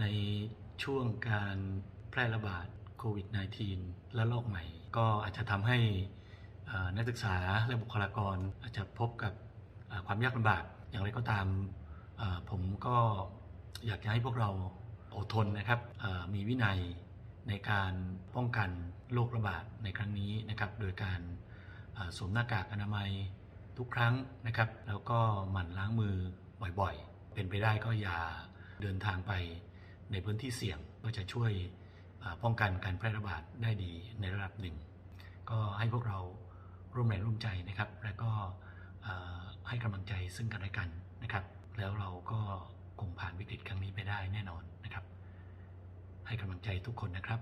ในช่วงการแพร่ระบาดโควิด -19 และโรคใหม่ ก็อาจจะทำให้นักศึกษาและบุคลากรอาจจะพบกับความยากลำบากอย่างไรก็ตามผมก็อยากจะให้พวกเราอดทนนะครับมีวินัยในการป้องกันโรคระบาดในครั้งนี้นะครับ โดยการสวมหน้ากากอนามัยทุกครั้งนะครับ แล้วก็หมั่นล้างมือบ่อยๆ เป็นไปได้ก็อย่าเดินทางไป ในพื้นที่เสี่ยงก็จะช่วยป้องกันการแพร่ระบาดได้ดีในระดับหนึ่ง ก็ให้พวกเราร่วมแรงร่วมใจนะครับ และก็ให้กำลังใจซึ่งกันและกันนะครับ แล้วเราก็คงผ่านวิกฤตครั้งนี้ไปได้แน่นอนนะครับ ให้กำลังใจทุกคนนะครับ